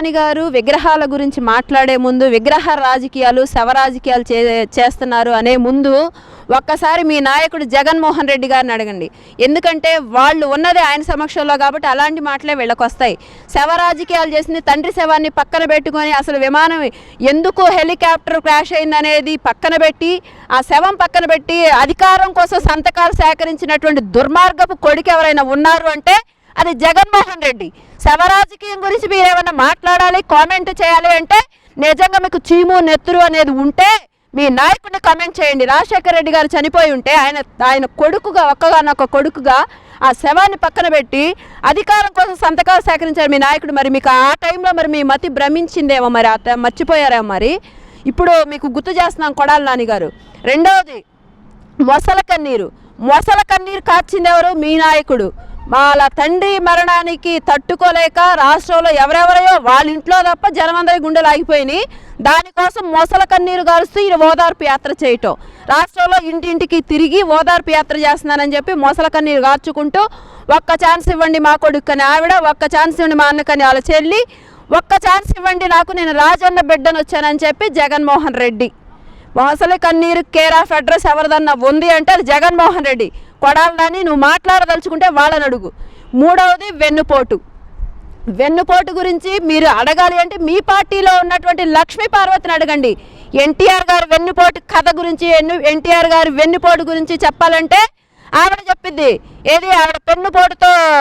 నాని గారు విగ్రహాల గురించి మాట్లాడే ముందు విగ్రహ రాజకీయాలు శవ రాజకీయాలు చే చేస్తున్నారు అనే ముందు ఒక్కసారి మీ నాయకుడు జగన్మోహన్ రెడ్డి గారిని అడగండి. ఎందుకంటే వాళ్ళు ఉన్నదే ఆయన సమక్షంలో కాబట్టి అలాంటి మాటలే వీళ్ళకొస్తాయి. శవ రాజకీయాలు చేసింది తండ్రి శవాన్ని పక్కన పెట్టుకొని అసలు విమానం ఎందుకు హెలికాప్టర్ క్రాష్ అయిందనేది పక్కన పెట్టి ఆ శవం పక్కన పెట్టి అధికారం కోసం సంతకాలు సేకరించినటువంటి దుర్మార్గపు కొడుకు ఎవరైనా ఉన్నారు అంటే అది జగన్మోహన్ రెడ్డి. శవ రాజకీయం గురించి మీరు ఏమైనా మాట్లాడాలి కామెంట్ చేయాలి అంటే నిజంగా మీకు చీము నెత్తురు అనేది ఉంటే మీ నాయకుడిని కమెంట్ చేయండి. రాజశేఖర రెడ్డి గారు చనిపోయి ఉంటే ఆయన ఆయన కొడుకుగా ఒక్కగానొక్క కొడుకుగా ఆ శవాన్ని పక్కన పెట్టి అధికారం కోసం సంతకాలు సేకరించారు మీ నాయకుడు. మరి మీకు ఆ టైంలో మరి మీ మతి భ్రమించిందేమో మరి అత మర్చిపోయారేమో మరి? ఇప్పుడు మీకు గుర్తు చేస్తున్నాం కొడాలి నాని గారు. రెండవది మొసల కన్నీరు. మొసల కన్నీరు కాచింది ఎవరు? మీ నాయకుడు. వాళ్ళ తండ్రి మరణానికి తట్టుకోలేక రాష్ట్రంలో ఎవరెవరయో వాళ్ళ ఇంట్లో తప్ప జనమందరి గుండెలు ఆగిపోయినాయి. దానికోసం మొసల కన్నీరు గారుస్తూ ఈయన ఓదార్పు యాత్ర చేయటం. రాష్ట్రంలో ఇంటింటికి తిరిగి ఓదార్పు యాత్ర చేస్తున్నానని చెప్పి మొసల కన్నీరు గార్చుకుంటూ ఒక్క ఛాన్స్ ఇవ్వండి మా కొడుక్కని ఆవిడ ఒక్క ఛాన్స్ ఇవ్వండి మా అన్నకని వాళ్ళ చెల్లి ఒక్క ఛాన్స్ ఇవ్వండి నాకు నేను రాజన్న బిడ్డను వచ్చానని చెప్పి జగన్మోహన్ రెడ్డి. మొసలి కన్నీరు కేర్ ఆఫ్ అడ్రస్ ఎవరిదన్నా ఉంది అంటే అది జగన్మోహన్ రెడ్డి. కొడాలని నువ్వు మాట్లాడదలుచుకుంటే వాళ్ళని అడుగు. మూడవది వెన్నుపోటు. వెన్నుపోటు గురించి మీరు అడగాలి అంటే మీ పార్టీలో ఉన్నటువంటి లక్ష్మీ పార్వతిని అడగండి. ఎన్టీఆర్ గారు వెన్నుపోటు కథ గురించి ఎన్ను- ఎన్టీఆర్ గారు వెన్నుపోటు గురించి చెప్పాలంటే ఆవిడ చెప్పింది. ఏది? ఆవిడ పెన్నుపోటుతో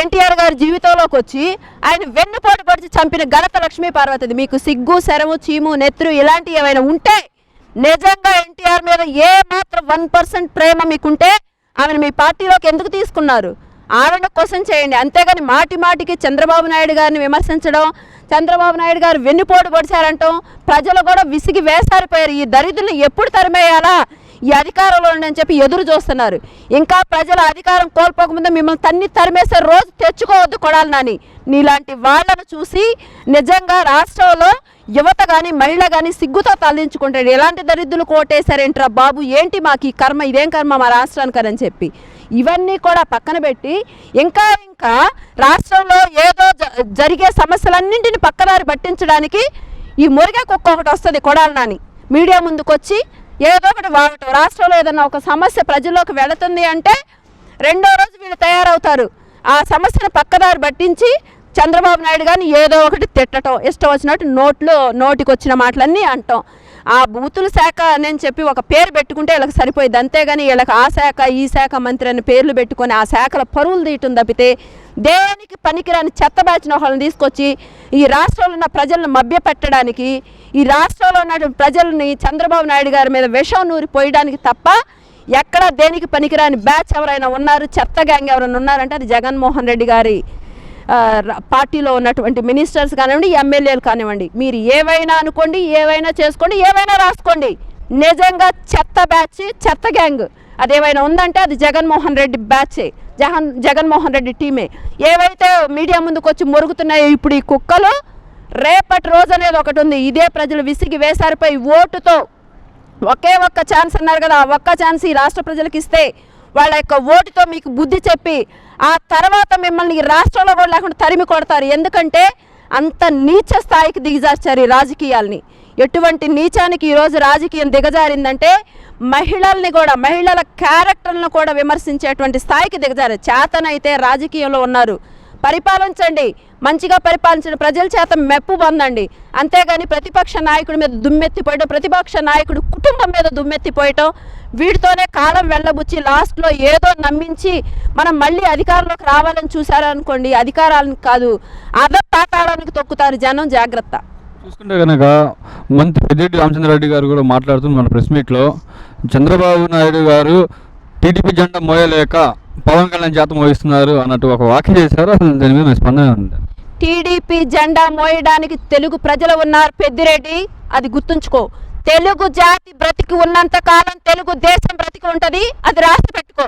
ఎన్టీఆర్ గారి జీవితంలోకి వచ్చి ఆయన వెన్నుపోటు పొడిచి చంపిన ఘనత లక్ష్మీ పార్వతిది. మీకు సిగ్గు శరము చీము నెత్తురు ఇలాంటివి ఏమైనా ఉంటే నిజంగా ఎన్టీఆర్ మీద ఏ మాత్రం వన్ పర్సెంట్ ప్రేమ మీకుంటే ఆమెను మీ పార్టీలోకి ఎందుకు తీసుకున్నారు? ఆవిడ క్వశ్చన్ చేయండి. అంతేగాని మాటి మాటికి చంద్రబాబు నాయుడు గారిని విమర్శించడం చంద్రబాబు నాయుడు గారు వెన్నుపోటు పొడిచారంటాం ప్రజలు కూడా విసిగి వేసారిపోయారు. ఈ దరిద్రులు ఎప్పుడు తరిమేయాలా? ఈ అధికారంలో ఉండని చెప్పి ఎదురు చూస్తున్నారు. ఇంకా ప్రజల అధికారం కోల్పోకముందే మిమ్మల్ని తన్ని తరిమేసే రోజు తెచ్చుకోవద్దు కొడాలి నాని. నీలాంటి వాళ్ళను చూసి నిజంగా రాష్ట్రంలో యువత కానీ మహిళ కానీ సిగ్గుతో తరలించుకుంటాడు ఎలాంటి దరిద్రులు కోటేశారేంట్రా బాబు? ఏంటి మాకు ఈ కర్మ? ఇదేం కర్మ మా రాష్ట్రానికి అని చెప్పి. ఇవన్నీ కూడా పక్కన పెట్టి ఇంకా ఇంకా రాష్ట్రంలో ఏదో జ- జరిగే సమస్యలన్నింటిని పక్కదారి పట్టించడానికి ఈ మురిగే కుక్క ఒకటి వస్తుంది కొడాలి నాని. మీడియా ముందుకొచ్చి ఏదో ఒకటి వాడటం. రాష్ట్రంలో ఏదైనా ఒక సమస్య ప్రజల్లోకి వెళుతుంది అంటే రెండో రోజు వీళ్ళు తయారవుతారు. ఆ సమస్యను పక్కదారి పట్టించి చంద్రబాబు నాయుడు గారిని ఏదో ఒకటి తిట్టడం ఇష్టం వచ్చినట్టు నోట్లో నోటికి వచ్చిన మాటలన్నీ అంటాం. ఆ బూతుల శాఖ అని చెప్పి ఒక పేరు పెట్టుకుంటే వీళ్ళకి సరిపోయింది అంతేగాని వీళ్ళకి ఆ శాఖ ఈ శాఖ మంత్రి అని పేర్లు పెట్టుకొని ఆ శాఖల పరువులు తీయటం తప్పితే దేనికి పనికిరాని చెత్తబాచిన వాళ్ళని తీసుకొచ్చి ఈ రాష్ట్రంలో ఉన్న ప్రజలను మభ్యపెట్టడానికి ఈ రాష్ట్రంలో ఉన్న ప్రజల్ని చంద్రబాబు నాయుడు గారి మీద విషం నూరి పోయడానికి తప్ప ఎక్కడ దేనికి పనికిరాని బ్యాచ్ ఎవరైనా ఉన్నారు చెత్త గ్యాంగ్ ఎవరైనా ఉన్నారంటే అది జగన్మోహన్ రెడ్డి గారి పార్టీలో ఉన్నటువంటి మినిస్టర్స్ కానివ్వండి ఎమ్మెల్యేలు కానివ్వండి. మీరు ఏవైనా అనుకోండి ఏవైనా చేసుకోండి ఏవైనా రాసుకోండి. నిజంగా చెత్త బ్యాచ్ చెత్త గ్యాంగ్. అదేమైనా ఉందంటే అది జగన్మోహన్ రెడ్డి బ్యాచే. జగన్ జగన్మోహన్ రెడ్డి టీమే. ఏవైతే మీడియా ముందుకు వచ్చి మొరుగుతున్నాయో ఇప్పుడు ఈ కుక్కలు రేపటి రోజు అనేది ఒకటి ఉంది. ఇదే ప్రజలు విసిగి వేసారిపోయి ఓటుతో ఒకే ఒక్క ఛాన్స్ అన్నారు కదా ఆ ఒక్క ఛాన్స్ ఈ రాష్ట్ర ప్రజలకు ఇస్తే వాళ్ళ యొక్క ఓటుతో మీకు బుద్ధి చెప్పి ఆ తర్వాత మిమ్మల్ని ఈ రాష్ట్రంలో కూడా లేకుండా తరిమి కొడతారు. ఎందుకంటే అంత నీచ స్థాయికి దిగజార్చారు ఈ రాజకీయాల్ని. ఎటువంటి నీచానికి ఈరోజు రాజకీయం దిగజారిందంటే మహిళల్ని కూడా మహిళల క్యారెక్టర్లను కూడా విమర్శించేటువంటి స్థాయికి దిగజారు. చేతనైతే రాజకీయంలో ఉన్నారు. పరిపాలించండి. మంచిగా పరిపాలించండి. ప్రజల చేత మెప్పు పొందండి. అంతేగాని ప్రతిపక్ష నాయకుడి మీద దుమ్మెత్తిపోయటం ప్రతిపక్ష నాయకుడు కుటుంబం మీద దుమ్మెత్తిపోయటం వీటితోనే కాలం వెళ్ళబుచ్చి లాస్ట్లో ఏదో నమ్మించి మనం మళ్ళీ అధికారంలోకి రావాలని చూసారనుకోండి అధికారాలను కాదు అద పాతాళానికి తొక్కుతారు జనం జాగ్రత్త. చూసుకుంటే కనుక మంత్రి పెద్దిరెడ్డి రామచంద్రారెడ్డి గారు కూడా మాట్లాడుతున్న మన ప్రెస్ మీట్లో చంద్రబాబు నాయుడు గారు టీడీపీ జెండా మోయలేక పవన్ కళ్యాణ్ జాతం మోయిస్తున్నారు అన్నట్టు ఒక వ్యాఖ్య చేశారు. అసలు దాని మీద స్పందన ఉంది. టీడీపీ జెండా మోయడానికి తెలుగు ప్రజలు ఉన్నారు పెద్దిరెడ్డి. అది గుర్తుంచుకో. తెలుగు జాతి బ్రతికి ఉన్నంత కాలం తెలుగు దేశం బ్రతికి ఉంటది. అది రాసి పెట్టుకో.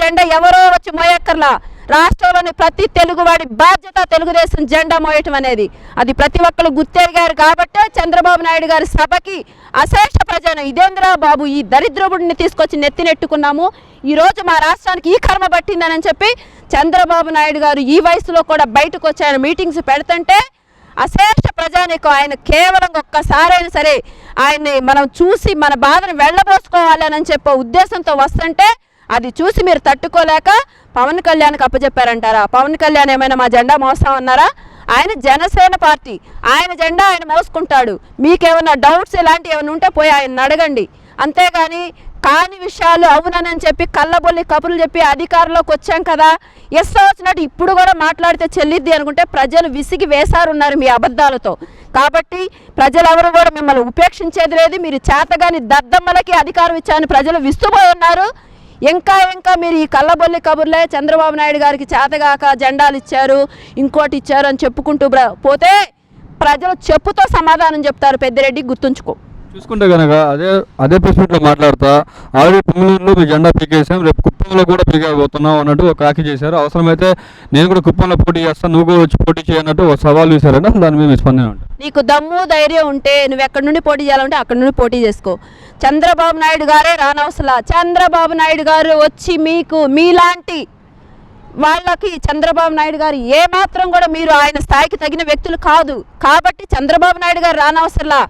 జెండా ఎవరో వచ్చి మోయక్కర్లా. రాష్ట్రంలోని ప్రతి తెలుగువాడి బాధ్యత తెలుగుదేశం జెండా మోయటం అనేది. అది ప్రతి ఒక్కరు గుర్తెరిగారు కాబట్టే చంద్రబాబు నాయుడు గారి సభకి అశేష ప్రజను. ఇదేంద్రా బాబు ఈ దరిద్రబుడిని తీసుకొచ్చి నెత్తినెట్టుకున్నాము. ఈ రోజు మా రాష్ట్రానికి ఈ కర్మ పట్టిందని చెప్పి చంద్రబాబు నాయుడు గారు ఈ వయసులో కూడా బయటకు వచ్చి ఆయన మీటింగ్స్ పెడుతుంటే అశేష ప్రజానికి ఆయన కేవలం ఒక్కసారైనా సరే ఆయన్ని మనం చూసి మన బాధను వెళ్ళబోసుకోవాలని చెప్పే ఉద్దేశంతో వస్తుంటే అది చూసి మీరు తట్టుకోలేక పవన్ కళ్యాణ్కి అప్పచెప్పారంటారా పవన్ కళ్యాణ్ ఏమైనా మా జెండా మోస్తామన్నారా ఆయన జనసేన పార్టీ ఆయన జెండా ఆయన మోసుకుంటాడు. మీకేమైనా డౌట్స్ ఇలాంటివి ఏమైనా ఉంటే పోయి ఆయన అడగండి. అంతేగాని కాని విషయాలు అవునని చెప్పి కళ్ళబొల్లి కబుర్లు చెప్పి అధికారంలోకి వచ్చాం కదా. ఎస్ వచ్చినట్టు ఇప్పుడు కూడా మాట్లాడితే చెల్లిద్ది అనుకుంటే ప్రజలు విసిగి వేశారున్నారు మీ అబద్ధాలతో. కాబట్టి ప్రజలెవరు కూడా మిమ్మల్ని ఉపేక్షించేది లేదు. మీరు చేతగాని దద్దమ్మలకి అధికారం ఇచ్చారని ప్రజలు విస్తుపోయి ఉన్నారు. ఇంకా ఇంకా మీరు ఈ కళ్ళబొల్లి కబుర్లే చంద్రబాబు నాయుడు గారికి చేతగాక జెండాలు ఇచ్చారు ఇంకోటి ఇచ్చారు అని చెప్పుకుంటూ పోతే ప్రజలు చెప్పుతో సమాధానం చెప్తారు పెద్దిరెడ్డి గుర్తుంచుకో. చూసుకుంటే కనుక అదే అదే ప్రెస్ మీట్లో మాట్లాడతా ఆల్రెడీ పుంగళూరులో మీ జెండా పీకేసాం రేపు కుప్పంలో కూడా పీకేయబోతున్నాం అన్నట్టు ఒక వ్యాఖ్య చేశారు. అవసరమైతే నేను కూడా కుప్పంలో పోటీ చేస్తాను నువ్వు కూడా వచ్చి పోటీ చేయన్నట్టు ఒక సవాల్ చూశారంటే దాని మీద మీ స్పందన నీకు దమ్ము ధైర్యం ఉంటే నువ్వు ఎక్కడి నుండి పోటీ చేయాలంటే అక్కడి నుండి పోటీ చేసుకో. చంద్రబాబు నాయుడు గారే రానవసలా. చంద్రబాబు నాయుడు గారు వచ్చి మీకు మీలాంటి వాళ్ళకి చంద్రబాబు నాయుడు గారు ఏమాత్రం కూడా మీరు ఆయన స్థాయికి తగిన వ్యక్తులు కాదు. కాబట్టి చంద్రబాబు నాయుడు గారు రానవసరలా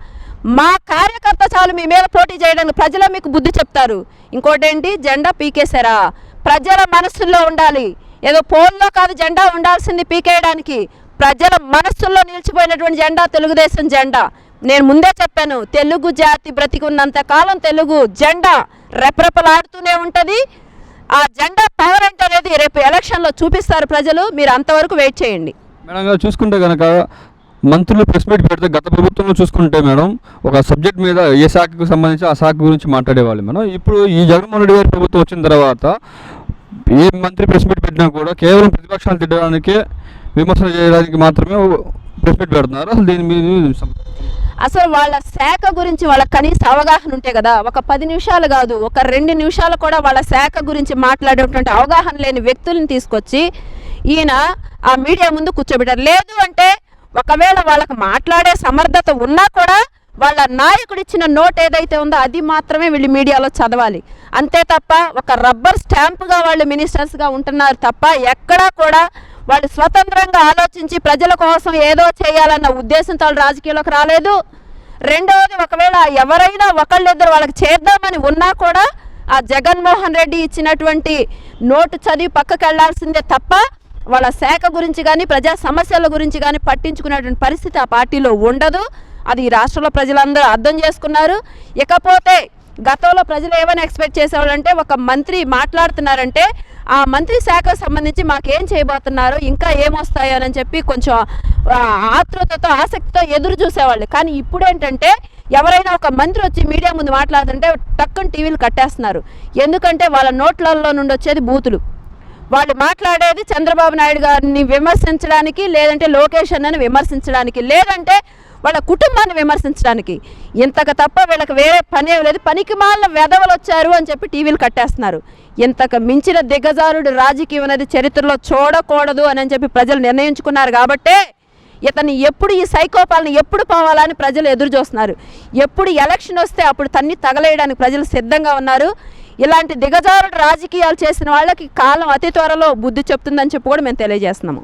మా కార్యకర్త చాలు మీ మీద పోటీ చేయడానికి ప్రజలు మీకు బుద్ధి చెప్తారు. ఇంకోటి ఏంటి జెండా పీకేశారా? ప్రజల మనస్సుల్లో ఉండాలి. ఏదో పోల్లో కాదు జెండా ఉండాల్సింది పీకేయడానికి. ప్రజల మనస్సుల్లో నిలిచిపోయినటువంటి జెండా తెలుగుదేశం జెండా. నేను ముందే చెప్పాను తెలుగు జాతి బ్రతికున్నంత కాలం తెలుగు జెండా రెపరెపలాడుతూనే ఉంటుంది. ఆ జెండా పవర్ అంటే అనేది రేపు ఎలక్షన్లో చూపిస్తారు ప్రజలు. మీరు అంతవరకు వెయిట్ చేయండి. మేడం గారు చూసుకుంటే కనుక మంత్రులు ప్రెస్ మీట్ పెడితే గత ప్రభుత్వంలో చూసుకుంటే మేడం ఒక సబ్జెక్ట్ మీద ఏ శాఖకు సంబంధించి ఆ శాఖ గురించి మాట్లాడేవాళ్ళు మేడం. ఇప్పుడు ఈ జగన్మోహన్ రెడ్డి గారి ప్రభుత్వం వచ్చిన తర్వాత ఏ మంత్రి ప్రెస్ మీట్ పెట్టినా కూడా కేవలం ప్రతిపక్షాలు తిట్టడానికే విమర్శ చేయడానికి మాత్రమే ప్రెస్ మీట్ పెడుతున్నారు. అసలు దీని మీద అసలు వాళ్ళ శాఖ గురించి వాళ్ళ కనీస అవగాహన ఉంటే కదా ఒక పది నిమిషాలు కాదు ఒక రెండు నిమిషాలు కూడా వాళ్ళ శాఖ గురించి మాట్లాడేటువంటి అవగాహన లేని వ్యక్తులను తీసుకొచ్చి ఈయన ఆ మీడియా ముందు కూర్చోబెట్టారు. లేదు అంటే ఒకవేళ వాళ్ళకి మాట్లాడే సమర్థత ఉన్నా కూడా వాళ్ళ నాయకుడు ఇచ్చిన నోట్ ఏదైతే ఉందో అది మాత్రమే వీళ్ళు మీడియాలో చదవాలి. అంతే తప్ప ఒక రబ్బర్ స్టాంప్గా వాళ్ళు మినిస్టర్స్గా ఉంటున్నారు తప్ప ఎక్కడా కూడా వాళ్ళు స్వతంత్రంగా ఆలోచించి ప్రజల కోసం ఏదో చేయాలన్న ఉద్దేశంతో వాళ్ళు రాజకీయాల్లోకి రాలేదు. రెండవది ఒకవేళ ఎవరైనా ఒకళ్ళిద్దరు వాళ్ళకి చేద్దామని ఉన్నా కూడా ఆ జగన్మోహన్ రెడ్డి ఇచ్చినటువంటి నోటు చదివి పక్కకు వెళ్ళాల్సిందే తప్ప వాళ్ళ శాఖ గురించి కానీ ప్రజా సమస్యల గురించి కానీ పట్టించుకునేటువంటి పరిస్థితి ఆ పార్టీలో ఉండదు. అది ఈ రాష్ట్రంలో ప్రజలందరూ అర్థం చేసుకున్నారు. ఇకపోతే గతంలో ప్రజలు ఏమైనా ఎక్స్పెక్ట్ చేసేవాళ్ళంటే ఒక మంత్రి మాట్లాడుతున్నారంటే ఆ మంత్రి శాఖకు సంబంధించి మాకేం చేయబోతున్నారు ఇంకా ఏమొస్తాయో అని చెప్పి కొంచెం ఆతృతతో ఆసక్తితో ఎదురు చూసేవాళ్ళు. కానీ ఇప్పుడు ఏంటంటే ఎవరైనా ఒక మంత్రి వచ్చి మీడియా ముందు మాట్లాడుతుంటే టక్కుని టీవీలు కట్టేస్తున్నారు. ఎందుకంటే వాళ్ళ నోట్లలో నుండి వచ్చేది బూతులు. వాళ్ళు మాట్లాడేది చంద్రబాబు నాయుడు గారిని విమర్శించడానికి లేదంటే లోకేష్ అన్నని విమర్శించడానికి లేదంటే వాళ్ళ కుటుంబాన్ని విమర్శించడానికి. ఇంతకు తప్ప వీళ్ళకి వేరే పని లేదు. పనికి మాలిన వెధవలు వచ్చారు అని చెప్పి టీవీలు కట్టేస్తున్నారు. ఇంతకు మించిన దిగజారుడు రాజకీయం అనేది చరిత్రలో చూడకూడదు అని చెప్పి ప్రజలు నిర్ణయించుకున్నారు కాబట్టే ఇతన్ని ఎప్పుడు ఈ సైకోపాలను ఎప్పుడు పోవాలని ప్రజలు ఎదురు చూస్తున్నారు. ఎప్పుడు ఎలక్షన్ వస్తే అప్పుడు తన్ని తగలేయడానికి ప్రజలు సిద్ధంగా ఉన్నారు. ఇలాంటి దిగజారుడు రాజకీయాలు చేసిన వాళ్ళకి కాలం అతి త్వరలో బుద్ధి చెప్తుందని చెప్పి కూడా మేము తెలియజేస్తున్నాము.